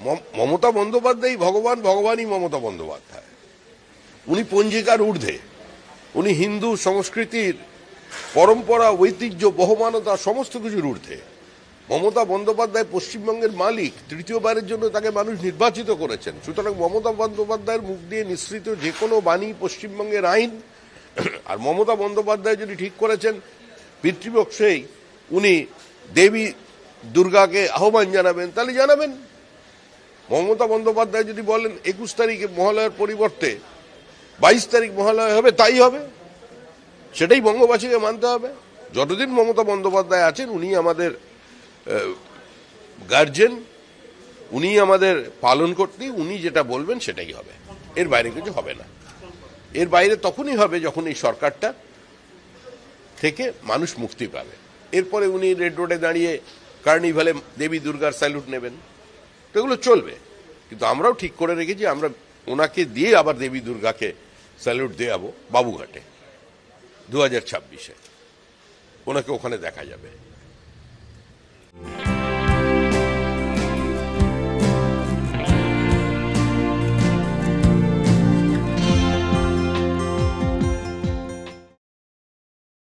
মম- মমতা বন্দ্যোপাধ্যায় ভগবান, ভগবানই মমতা বন্দ্যোপাধ্যায়। উনি পঞ্জিকার ঊর্ধ্বে। উনি হিন্দু সংস্কৃতির পরম্পরা, ঐতিহ্য, বহমানতা, সমস্ত কিছুর ঊর্ধ্বে। মমতা বন্দ্যোপাধ্যায় পশ্চিমবঙ্গের মালিক, তৃতীয়বারের জন্য তাকে মানুষ নির্বাচিত করেছেন। সুতরাং মমতা বন্দ্যোপাধ্যায়ের মুখ দিয়ে নিঃসৃত যে কোনো বাণী পশ্চিমবঙ্গের আইন, আর মমতা বন্দ্যোপাধ্যায় যদি ঠিক করেছেন, পিতৃপক্ষেই উনি দেবী দুর্গাকে আহ্বান জানাবেন। তাহলে জানাবেন। মমতা বন্দ্যোপাধ্যায় যদি বলেন একুশ তারিখে মহালয়ার পরিবর্তে বাইশ তারিখ মহালয়া হবে, তাই হবে। সেটাই বঙ্গবাসীকে মানতে হবে। যতদিন মমতা বন্দ্যোপাধ্যায় আছেন, উনি আমাদের গার্জেন উনি আমাদের পালন করতে, উনি যেটা বলবেন সেটাই হবে। এর বাইরে কিছু হবে না। এর বাইরে তখনই হবে যখন এই সরকারটা থেকে মানুষ মুক্তি পাবে। এরপরে উনি রেড রোডে দাঁড়িয়ে কার্নিভালে দেবী দুর্গার স্যালুট নেবেন। তো এগুলো চলবে। কিন্তু আমরাও ঠিক করে রেখেছি, আমরা ওনাকে দিয়ে আবার দেবী দুর্গাকে স্যালুট দেওয়াবো বাবুঘাটে দু হাজার ছাব্বিশে। ওনাকে ওখানে দেখা যাবে।